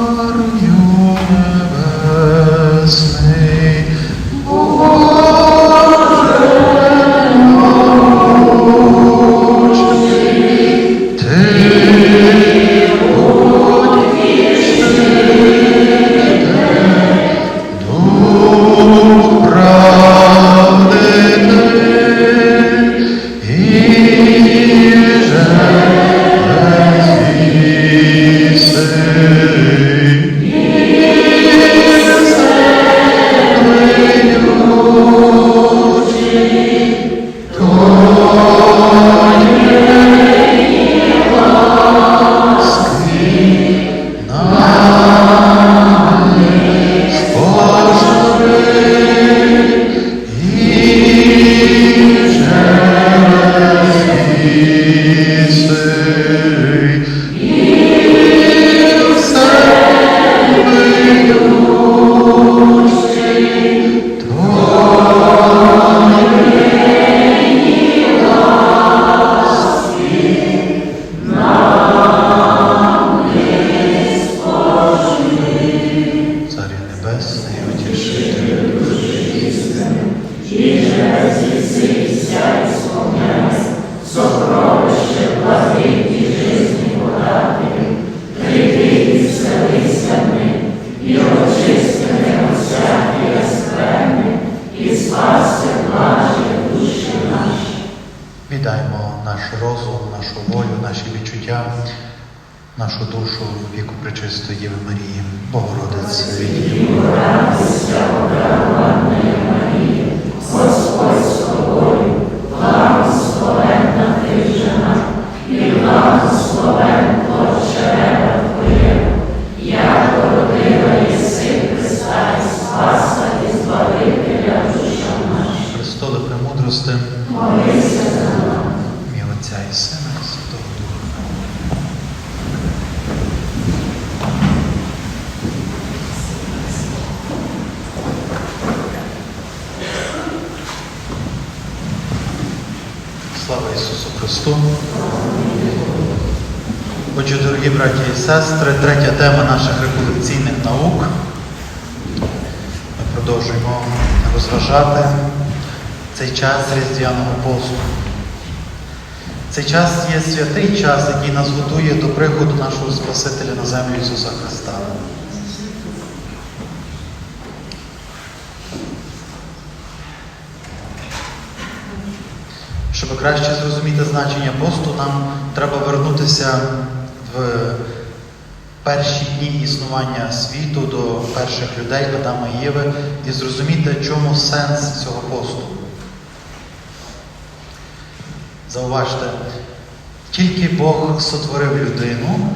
Oh. Пречистої Єви Марії, Богородице від Діви. Престоле премудрости, ім'я Отця і Сина і Святого Духа. Слава Ісусу Христу! Отже, дорогі браті і сестри, третя тема наших реколекційних наук. Ми продовжуємо розважати цей час Різдвяного посту. Цей час є святий час, який нас готує до приходу нашого Спасителя на землю Ісуса Христа. Щоб краще зрозуміти значення посту, нам треба вернутися в перші дні існування світу до перших людей Адама і Єви і зрозуміти, чому сенс цього посту. Зауважте, тільки Бог сотворив людину,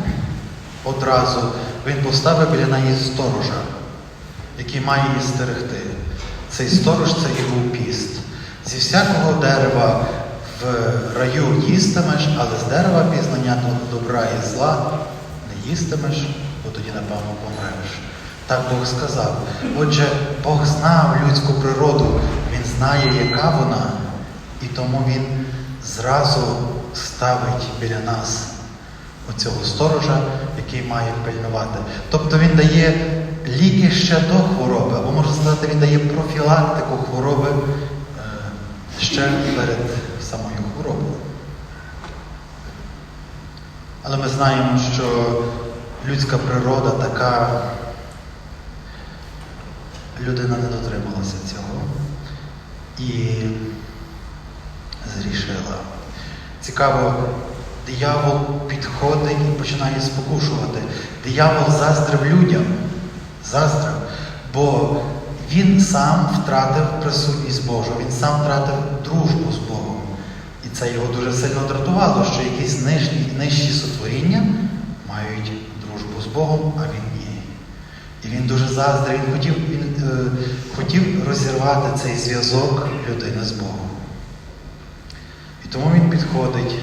одразу Він поставив біля неї сторожа, який має її стерегти. Цей сторож це був піст. Зі всякого дерева в раю їстимеш, але з дерева пізнання добра і зла не їстимеш, бо тоді, напевно, помреш. Так Бог сказав. Отже, Бог знав людську природу, Він знає, яка вона, і тому Він зразу ставить біля нас оцього сторожа, який має пильнувати. Тобто він дає ліки ще до хвороби, або можна сказати, він дає профілактику хвороби е, ще перед самою хворобою. Але ми знаємо, що людська природа така, людина не дотрималася цього і зрішила. Цікаво, диявол підходить і починає спокушувати. Диявол заздрив людям, заздрив, бо він сам втратив присутність Божу, він сам втратив дружбу з Богом. І це його дуже сильно дратувало, що якісь нижні, нижчі сотворіння мають дружбу з Богом, а він ні. І він дуже заздрив, він хотів, він, е, хотів розірвати цей зв'язок людини з Богом. Тому він підходить.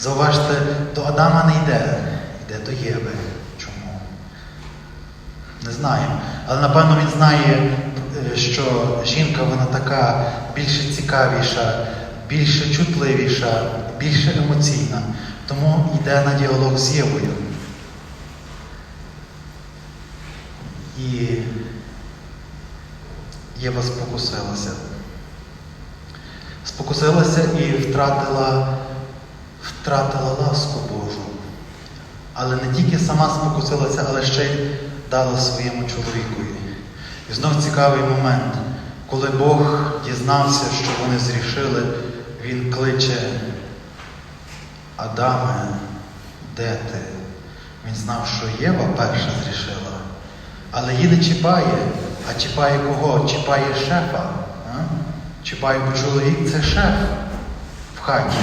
Зауважте, до Адама не йде, йде до Єви. Чому? Не знаю. Але напевно він знає, е, що жінка вона така більше цікавіша, більше чутливіша, більше емоційна. Тому йде на діалог з Євою. І Єва спокусилася. Спокусилася і втратила, втратила ласку Божу. Але не тільки сама спокусилася, але ще й дала своєму чоловікові. І знов цікавий момент, коли Бог дізнався, що вони зрішили, Він кличе Адаме, де ти? Він знав, що Єва перша зрішила. Але її не чіпає, а чіпає кого? Чіпає шефа. А? Чіпає, чоловік це шеф в хаті,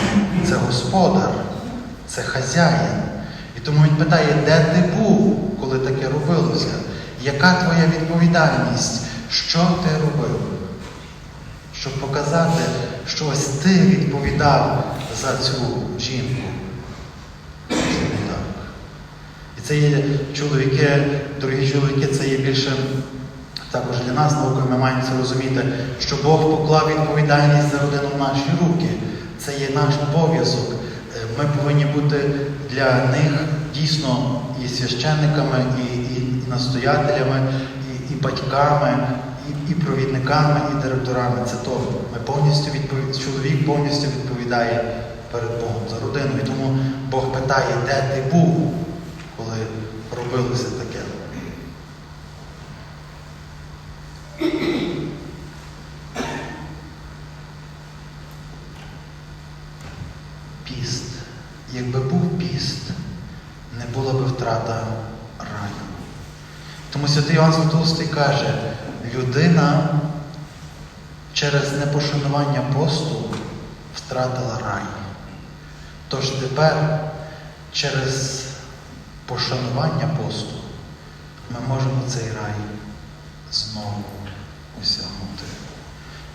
це господар, це хазяїн. І тому він питає, де ти був, коли таке робилося? Яка твоя відповідальність? Що ти робив? Щоб показати, що ось ти відповідав за цю жінку. І це є чоловіки, дорогі чоловіки, це є більше також для нас наукою ми маємо це розуміти, що Бог поклав відповідальність за родину в наші руки. Це є наш обов'язок. Е, Ми повинні бути для них дійсно і священниками, і, і, настоятелями, і, і батьками, і, і провідниками, і директорами. Це то. Ми повністю відповід... Чоловік повністю відповідає перед Богом за родину. І тому Бог питає, де ти був, коли робилося таке. Піст. Якби був піст, не була би втрата раю. Тому святий Іван Златоустий каже, людина через непошанування посту втратила рай. Тож тепер через пошанування посту ми можемо цей рай знову осягнути.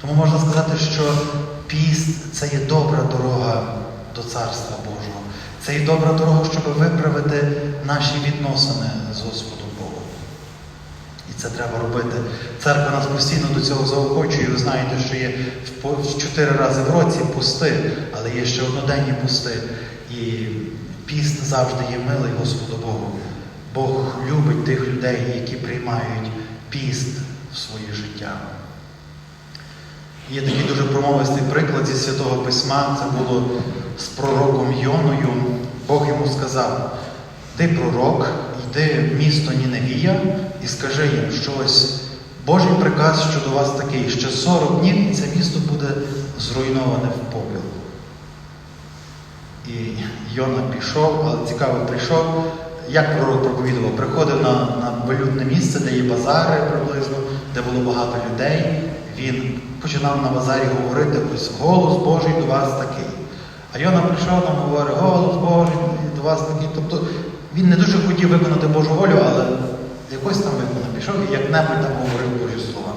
Тому можна сказати, що піст це є добра дорога до Царства Божого. Це є добра дорога, щоб виправити наші відносини з Господом Богом. Це треба робити. Церква нас постійно до цього заохочує. Ви знаєте, що є в чотири рази в році пусти, але є ще одноденні пусти. І піст завжди є милий Господу Богу. Бог любить тих людей, які приймають піст в своє життя. Є такий дуже промовистий приклад зі Святого Письма. Це було з пророком Йоною. Бог йому сказав: ти пророк, йди в місто Ніневія і скажи їм, що ось Божий приказ щодо вас такий, що 40 днів і це місто буде зруйноване в попіл. І Йона пішов, але цікаво прийшов. Як пророк проповідував, приходив на, на валютне місце, де є базари приблизно, де було багато людей. Він починав на базарі говорити, ось голос Божий до вас такий. А Йона прийшов там говорить, голос Божий до вас такий. Тобто він не дуже хотів виконати Божу волю, але якось там виконав. Пішов і як-небудь там говорив Божі слова.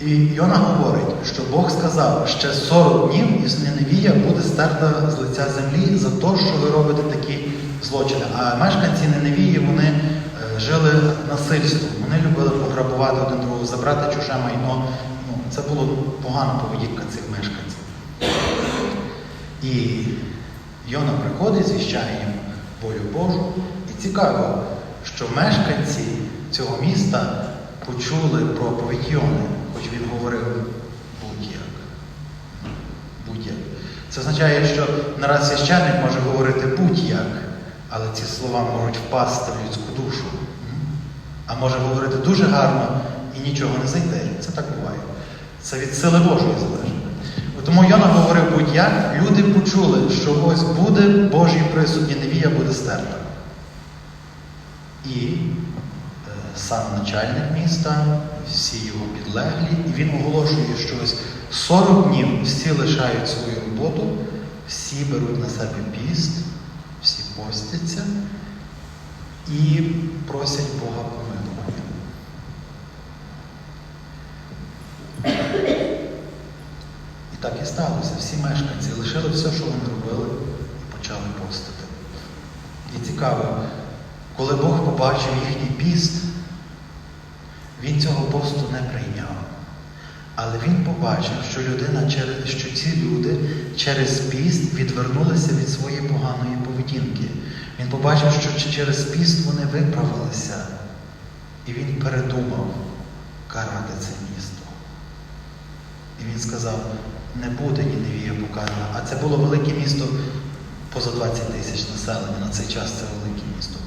І Йона говорить, що Бог сказав, ще 40 днів із Ниневія буде стерта з лиця землі за те, що ви робите такі злочини. А мешканці Ниневії вони е, жили насильством. Вони любили пограбувати один другого, забрати чуже майно. Ну, це була погана поведінка цих мешканців. І Йона приходить, звіщає їм волю Божу. Цікаво, що мешканці цього міста почули про оповідь Йони, хоч він говорив будь-як. Будь-як. Це означає, що нараз священник може говорити будь-як, але ці слова можуть впасти в людську душу. А може говорити дуже гарно і нічого не зайде. Це так буває. Це від сили Божої залежить. Тому Йона говорив будь-як, люди почули, що ось буде Божий присуд, Ніневія буде стерта. І е, сам начальник міста, всі його підлеглі, і він оголошує, що ось 40 днів всі лишають свою роботу, всі беруть на себе піст, всі постяться і просять Бога помилування. І так і сталося. Всі мешканці лишили все, що вони робили, і почали постити. І цікаво, коли Бог побачив їхній піст, він цього посту не прийняв. Але він побачив, що людина що ці люди через піст відвернулися від своєї поганої поведінки. Він побачив, що через піст вони виправилися, і він передумав карати це місто. І він сказав, не буде Ніневія покарана. А це було велике місто поза 20 тисяч населення. На цей час це велике місто.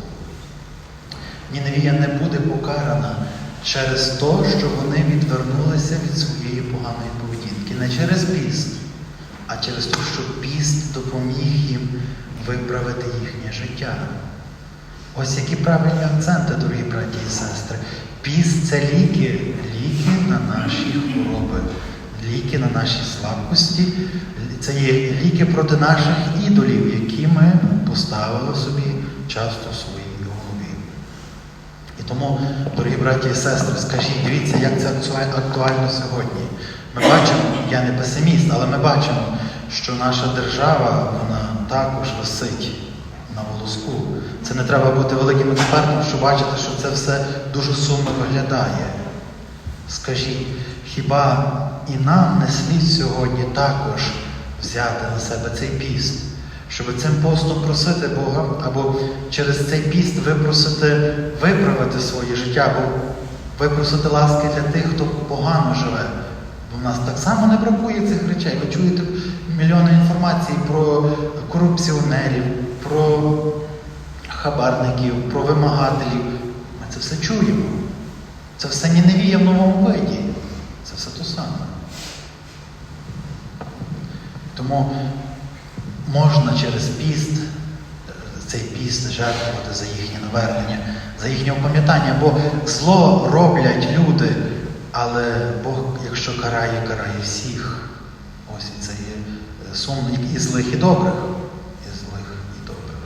Ніневія не буде покарана через те, що вони відвернулися від своєї поганої поведінки. Не через піст, а через те, що піст допоміг їм виправити їхнє життя. Ось які правильні акценти, дорогі браті і сестри. Піст це ліки, ліки на наші хвороби, ліки на наші слабкості. Це є ліки проти наших ідолів, які ми поставили собі часто голові. Тому, дорогі браті і сестри, скажіть, дивіться, як це актуально сьогодні. Ми бачимо, я не песиміст, але ми бачимо, що наша держава вона також висить на волоску. Це не треба бути великим експертом, щоб бачити, що це все дуже сумно виглядає. Скажіть, хіба і нам не слід сьогодні також взяти на себе цей піст, щоб цим постом просити Бога, або через цей піст випросити виправити своє життя, або випросити ласки для тих, хто погано живе. Бо в нас так само не бракує цих речей. Ви чуєте мільйони інформації про корупціонерів, про хабарників, про вимагателів. Ми це все чуємо. Це все Ніневія в новому виді. Це все то саме. Тому можна через піст, е, цей піст жертвувати за їхнє навернення, за їхнє опам'ятання, бо зло роблять люди, але Бог, якщо карає, карає всіх. Ось це є е, сумник і злих, і добрих, і злих, і добрих.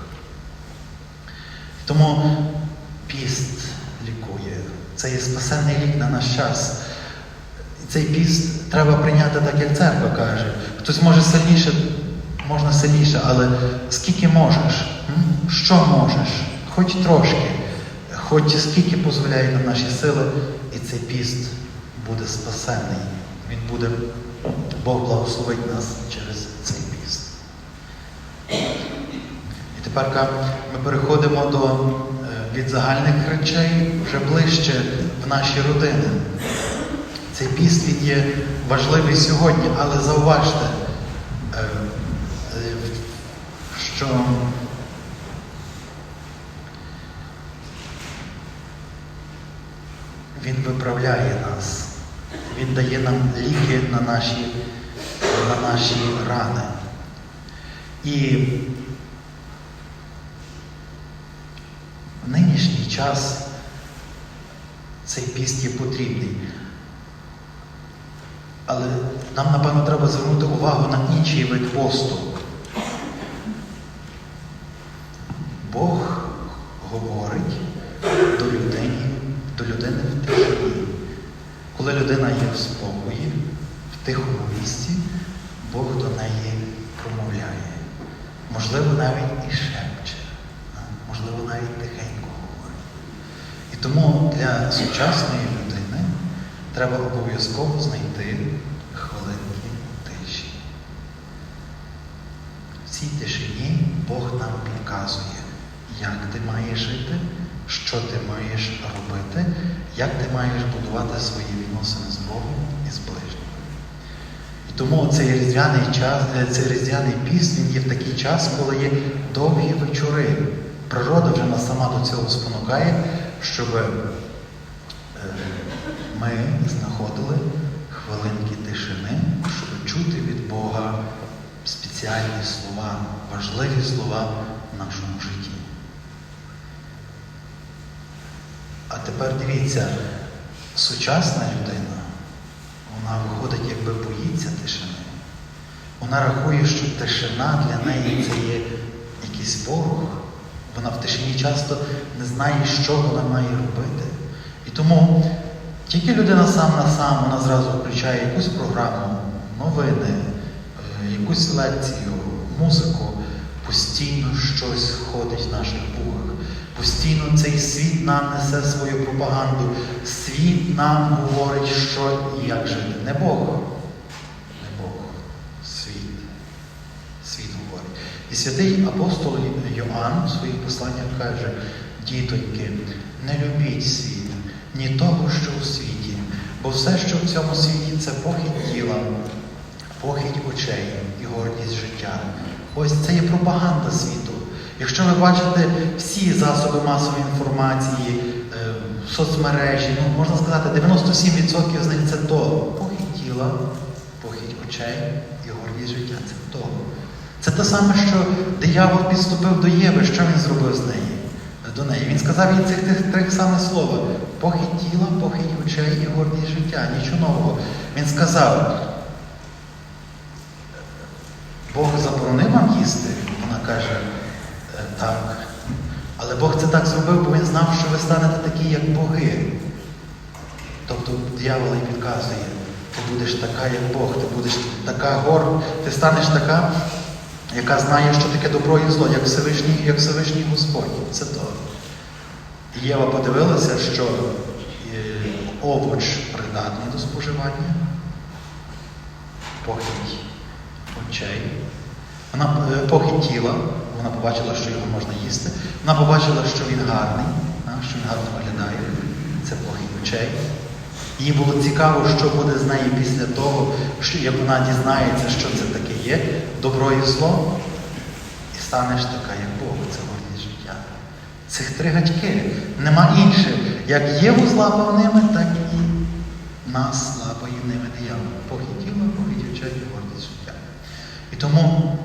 Тому піст лікує. Це є спасенний лік на наш час. Цей піст треба прийняти так, як церква каже. Хтось може сильніше, можна сильніше, але скільки можеш? Що можеш? Хоч трошки, хоч скільки дозволяють нам наші сили, і цей піст буде спасенний. Він буде, Бог благословить нас через цей піст. І тепер ми переходимо до, е, від загальних речей вже ближче в наші родини. Цей піст він є важливий сьогодні, але зауважте, е, е, що він виправляє нас, він дає нам ліки на наші, на наші рани. І в нинішній час цей піст є потрібний. Але нам, напевно, треба звернути увагу на інший вид посту. Бог говорить до людини, до людини в тишині. Коли людина є в спокої, в тихому місці, Бог до неї промовляє. Можливо, навіть і шепче, можливо, навіть тихенько говорить. І тому для сучасної людини треба обов'язково знайти хвилинки тиші. В цій тишині Бог нам підказує, як ти маєш жити, що ти маєш робити, як ти маєш будувати свої відносини з Богом і з ближнім. Тому цей різдвяний час, е, цей різдвяний піст, він є в такий час, коли є довгі вечори. Природа вже нас сама до цього спонукає, щоб е, ми знаходили хвилинки тишини, щоб чути від Бога спеціальні слова, важливі слова в нашому житті. А тепер дивіться, сучасна людина, вона виходить, якби боїться тишини. Вона рахує, що тишина для неї це є якийсь ворог. Вона в тишині часто не знає, що вона має робити. І тому тільки людина сам на сам, вона зразу включає якусь програму, новини, е, якусь лекцію, музику, постійно щось ходить в наших вухах. Постійно цей світ нам несе свою пропаганду. Світ нам говорить, що і як жити. Не Бог. Не Бог. Світ. Світ говорить. І святий апостол Йоанн у своїх посланнях каже, дітоньки, не любіть світ, ні того, що у світі, бо все, що в цьому світі, це похідь тіла, похідь очей і гордість життя. Ось це є пропаганда світу. Якщо ви бачите всі засоби масової інформації, е, соцмережі, ну можна сказати, 97% з них це то похідь тіла, похідь очей і гордість життя. Це то. Це те саме, що диявол підступив до Єви, що він зробив з неї? До неї. Він сказав їй цих тих трьох саме слова: похідь тіла, похідь очей і гордість життя. Нічого нового. Він сказав, Бог заборонив вам їсти? Вона каже, «Е, так. Але Бог це так зробив, бо він знав, що ви станете такі, як боги. Тобто диявол їй підказує, ти будеш така, як Бог, ти будеш така гор, ти станеш така, яка знає, що таке добро і зло, як Всевишній, як Всевишній Господь. Це то. Єва подивилася, що е, овоч придатний до споживання, похідь очей. Вона е, похідь тіла, вона побачила, що його можна їсти. Вона побачила, що він гарний, що він гарно виглядає. Це похідь очей. Їй було цікаво, що буде з нею після того, що як вона дізнається, що це таке є, добро і зло, і станеш така, як Бог, це гордість життя. Цих три гачки, нема інших. Як Єву злапав ними, так і нас лапає ними диявол. Похідь тіла, похідь очей і гордість життя. І тому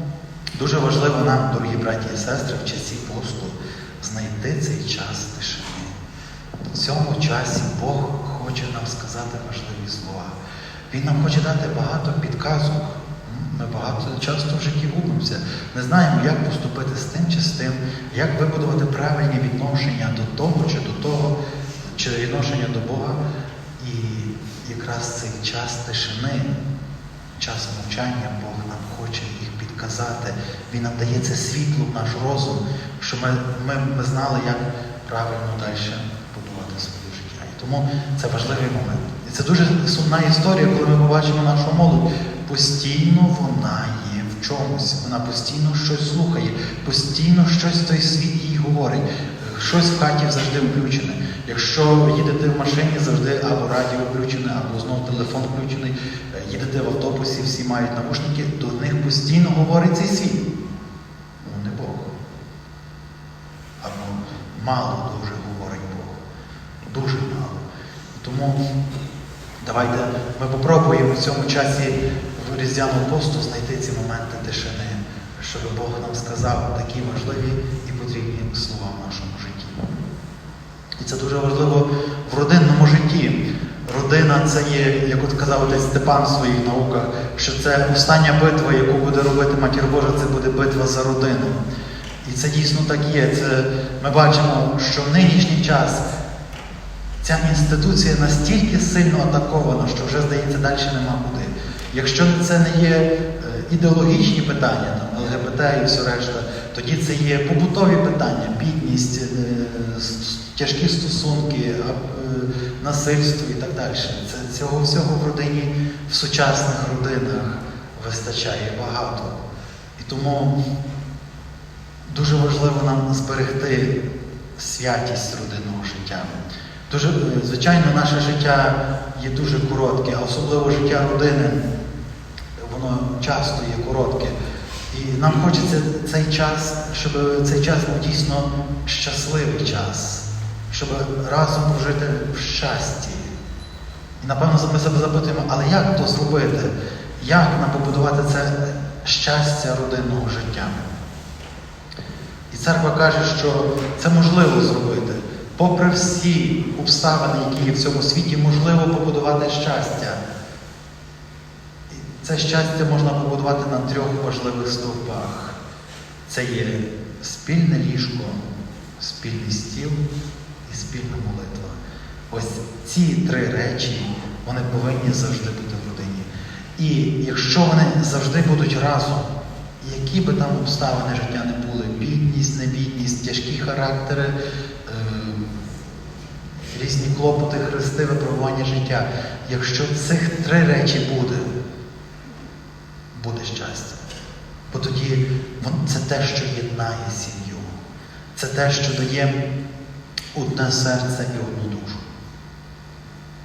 дуже важливо нам, дорогі браті і сестри, в часі посту знайти цей час тишини. В цьому часі Бог хоче нам сказати важливі слова. Він нам хоче дати багато підказок. Ми багато часто в житті губимося. Не знаємо, як поступити з тим чи з тим, як вибудувати правильні відношення до того чи до того, чи відношення до Бога. І якраз цей час тишини, час мовчання Бог нам хоче їх підказати. Він нам дає це світло в наш розум, щоб ми, ми, ми знали, як правильно далі будувати своє життя. І тому це важливий момент. І це дуже сумна історія, коли ми побачимо нашу молодь. Постійно вона є в чомусь, вона постійно щось слухає, постійно щось той світ їй говорить. Щось в хаті завжди включене. Якщо їдете в машині, завжди або радіо включене, або знову телефон включений. Е, Їдете в автобусі, всі мають навушники, до них постійно говорить цей світ. Ну, не Бог. Або мало дуже говорить Бог. Дуже мало. Тому давайте ми попробуємо в цьому часі в різдвяного посту знайти ці моменти тишини, щоб Бог нам сказав такі важливі і потрібні слова в нашому житті. І це дуже важливо в родинному житті. Родина це є, як от казав отець Степан в своїх науках, що це остання битва, яку буде робити Матір Божа, це буде битва за родину. І це дійсно так є. Це, ми бачимо, що в нинішній час ця інституція настільки сильно атакована, що вже, здається, далі нема куди. Якщо це не є е, ідеологічні питання, там, ЛГБТ і все решта, тоді це є побутові питання, бідність, е, с- тяжкі стосунки, е, насильство і так далі. Це, цього всього в родині, в сучасних родинах вистачає багато. І тому дуже важливо нам зберегти святість родинного життя. Дуже, е, звичайно, наше життя є дуже коротке, а особливо життя родини, воно часто є коротке. І нам хочеться цей час, щоб цей час був дійсно щасливий час, щоб разом прожити в щасті. І напевно ми себе запитуємо, але як то зробити? Як нам побудувати це щастя родинного життя? І церква каже, що це можливо зробити. Попри всі обставини, які є в цьому світі, можливо побудувати щастя. І це щастя можна побудувати на трьох важливих стовпах. Це є спільне ліжко, спільний стіл і спільна молитва. Ось ці три речі вони повинні завжди бути в родині. І якщо вони завжди будуть разом, які би там обставини життя не були, бідність, небідність, тяжкі характери, е, різні клопоти, хрести, випробування життя. Якщо цих три речі буде, буде щастя. Бо тоді це те, що єднає сім'ю. Це те, що дає одне серце і одну душу.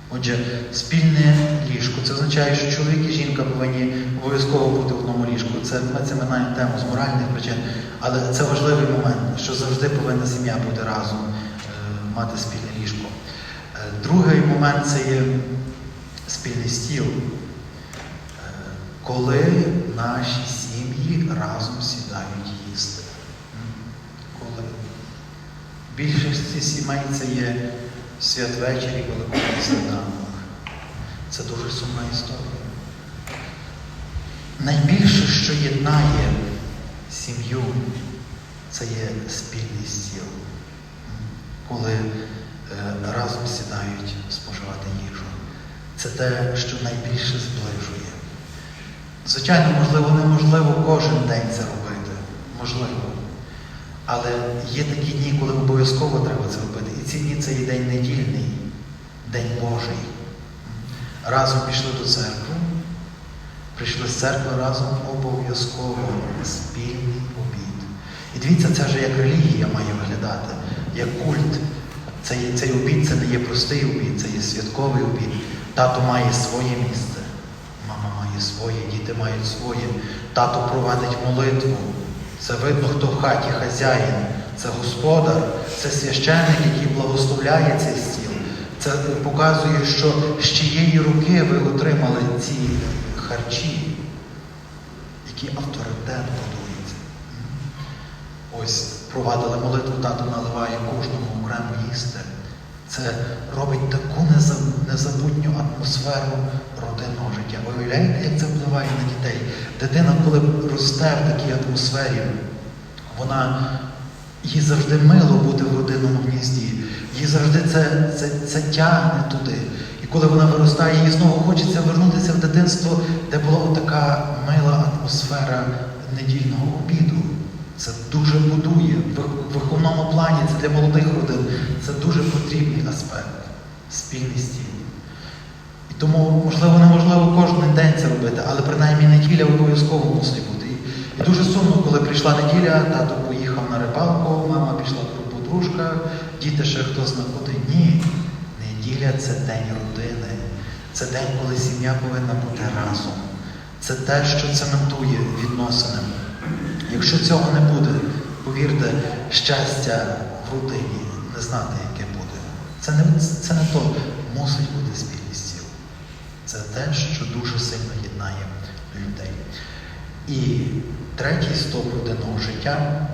Отже, спільне ліжко. Це означає, що чоловік і жінка повинні обов'язково бути в одному ліжку. Це, ми це минаємо тему з моральних причин, але це важливий момент, що завжди повинна сім'я бути разом, е, мати спільне ліжко. Е, Другий момент це є спільний стіл. Е, Коли наші сім'ї разом сідають їсти. М? Коли? Більшості сімей це є святвечір і великодний сніданок. Це дуже сумна історія. Найбільше, що єднає сім'ю, це є спільний стіл, коли е, разом сідають споживати їжу. Це те, що найбільше зближує. Звичайно, можливо, неможливо кожен день це робити. Можливо. Але є такі дні, коли обов'язково треба це робити. І ці дні це є день недільний, День Божий. Разом пішли до церкви, прийшли з церкви разом обов'язково спільний обід. І дивіться, це вже як релігія має виглядати, як культ. Це є, цей обід це не є простий обід, це є святковий обід. Тато має своє місце, мама має своє, діти мають своє. Тато провадить молитву. Це видно, хто в хаті хазяїн, це господар, це священник, який благословляє цей стіл. Це показує, що з чиєї руки ви отримали ці харчі, які авторитет будується. Ось провадили молитву, тато наливає кожному окремо їсти. Це робить таку незабутню атмосферу родинного життя. Ви уявляєте, як це впливає на дітей? Дитина, коли росте в такій атмосфері, вона їй завжди мило бути в родинному гнізді. Їй завжди це, це, це тягне туди. І коли вона виростає, їй знову хочеться вернутися в дитинство, де була така мила атмосфера недільного обіду. Це дуже будує. В виховному плані це для молодих родин. Це дуже потрібний аспект спільний стіл. І тому, можливо, неможливо кожен день це робити, але принаймні неділя обов'язково мусить бути. І дуже сумно, коли прийшла неділя, тато поїхав на рибалку, мама пішла по подружках, діти ще хтось на куди. Ні. Неділя це день родини. Це день, коли сім'я повинна бути разом. Це те, що цементує відносини. Якщо цього не буде, повірте, щастя в родині не знати, яке буде. Це не, це не то, мусить бути спільний стіл. Це те, що дуже сильно єднає людей. І третій стоп родинного життя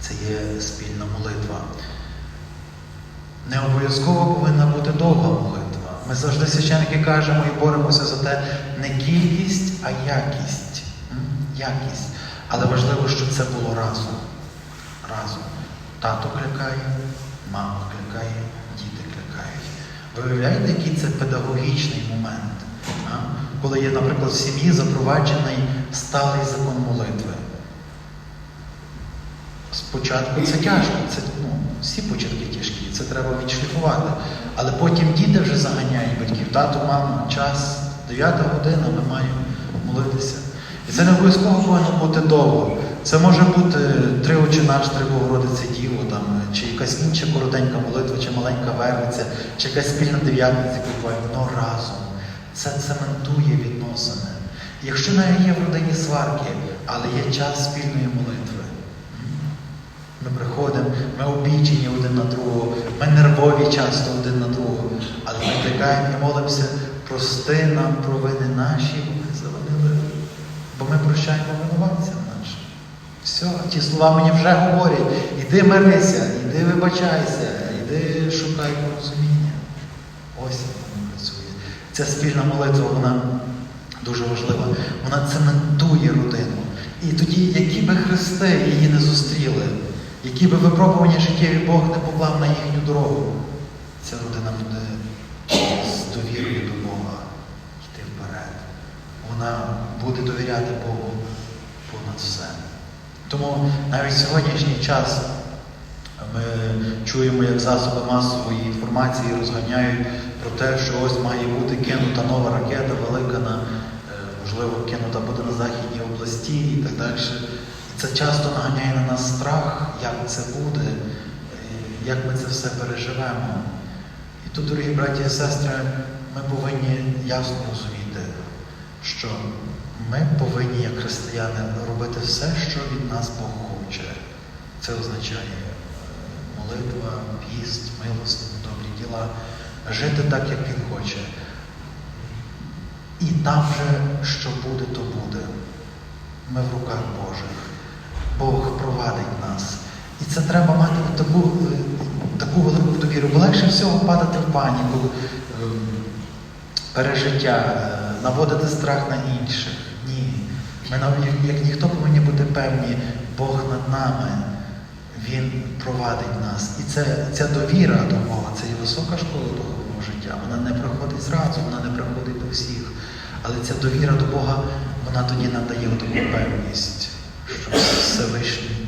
це є спільна молитва. Не обов'язково повинна бути довга молитва. Ми завжди священники кажемо і боремося за те не кількість, а якість. Якість. Але важливо, щоб це було разом. Разом. Тато кликає, мама кликає, діти кликають. Ви уявляєте, який це педагогічний момент, коли є, наприклад, в сім'ї запроваджений сталий закон молитви. Спочатку це тяжко, це ну, всі початки тяжкі, це треба відшліфувати. Але потім діти вже заганяють батьків. Тату, мама, час, 9 година, ми маємо молитися. І це не обов'язково повинно бути довго. Це може бути три очі наш, три Богородице Діво, там, чи якась інша коротенька молитва, чи маленька вервиця, чи якась спільна дев'ятниця, буває, воно разом. Це цементує відносини. Якщо навіть є в родині сварки, але є час спільної молитви. Ми приходимо, ми обічені один на другого, ми нервові часто один на другого, але ми кликаємо і молимося, прости нам провини наші, бо ми завинили. Бо ми прощаємо винуватцям нашим. Все, ті слова мені вже говорять. Іди мирися, іди вибачайся, іди шукай порозуміння. Ось воно працює. Ця спільна молитва, вона дуже важлива. Вона цементує родину. І тоді, які би хрести її не зустріли, які би випробування життєві Бог не поклав на їхню дорогу, ця родина буде з довірою до Бога йти вперед. Вона буде довіряти Богу понад все. Тому навіть в сьогоднішній час ми чуємо, як засоби масової інформації розганяють про те, що ось має бути кинута нова ракета велика на, е, можливо, кинута буде на Західній області і так далі. Це часто наганяє на нас страх, як це буде, як ми це все переживемо. І тут, дорогі браті і сестри, ми повинні ясно розуміти, що ми повинні, як християни, робити все, що від нас Бог хоче. Це означає молитва, піст, милость, добрі діла, жити так, як Він хоче. І там же, що буде, то буде. Ми в руках Божих. Бог провадить нас. І це треба мати таку, е, таку велику довіру. Бо легше всього падати в паніку, ем, пережиття, е, наводити страх на інших. Ні. Ми як- ніхто повинні бути певні, Бог над нами, Він провадить нас. І це, ця довіра до Бога, це є висока школа духовного життя. Вона не приходить зразу, вона не приходить до всіх. Але ця довіра до Бога, вона тоді надає таку певність, що Всевишній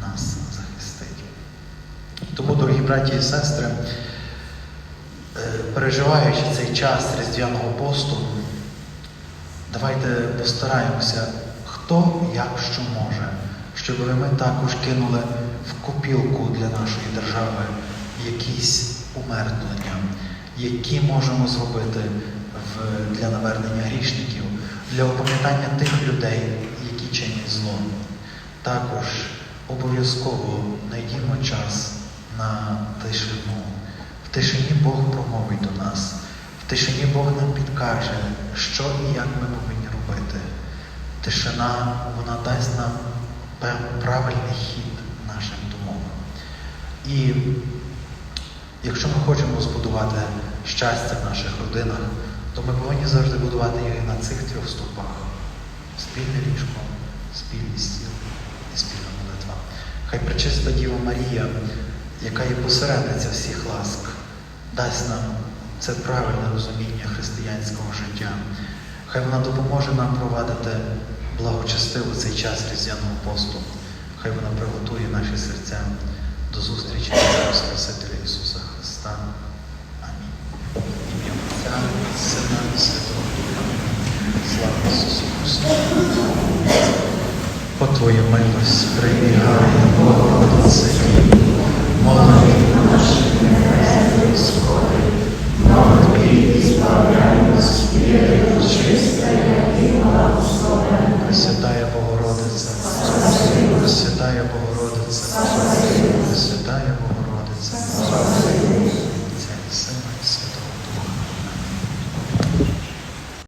нас захистить. Тому, дорогі браті і сестри, е, переживаючи цей час Різдвяного посту, давайте постараємося, хто як що може, щоб ми також кинули в копілку для нашої держави якісь умертвлення, які можемо зробити для навернення грішників, для опам'ятання тих людей, чинять. Також обов'язково знайдімо час на тишину. В тишині Бог промовить до нас. В тишині Бог нам підкаже, що і як ми повинні робити. Тишина, вона дасть нам правильний хід нашим думам. І якщо ми хочемо збудувати щастя в наших родинах, то ми повинні завжди будувати його на цих трьох стовпах: спільне ліжко, спільний стіл і спільна молитва. Хай пречиста Діва Марія, яка є посередниця всіх ласк, дасть нам це правильне розуміння християнського життя. Хай вона допоможе нам провадити благочестиво цей час Різдвяного посту. Хай вона приготує наші серця до зустрічі з Спасителя Ісуса Христа. Амінь. Ім'я Отця, Сина і Святого Духа. Слава Ісусу Христу. По Твою милость прибігай, Бога Сині, молоді наші Господи, молоді і збавляй нас віри, чиста, і благословенна. Пресвятая Богородиця, Пресвятая Богородиця, Пресвятая Богородиця,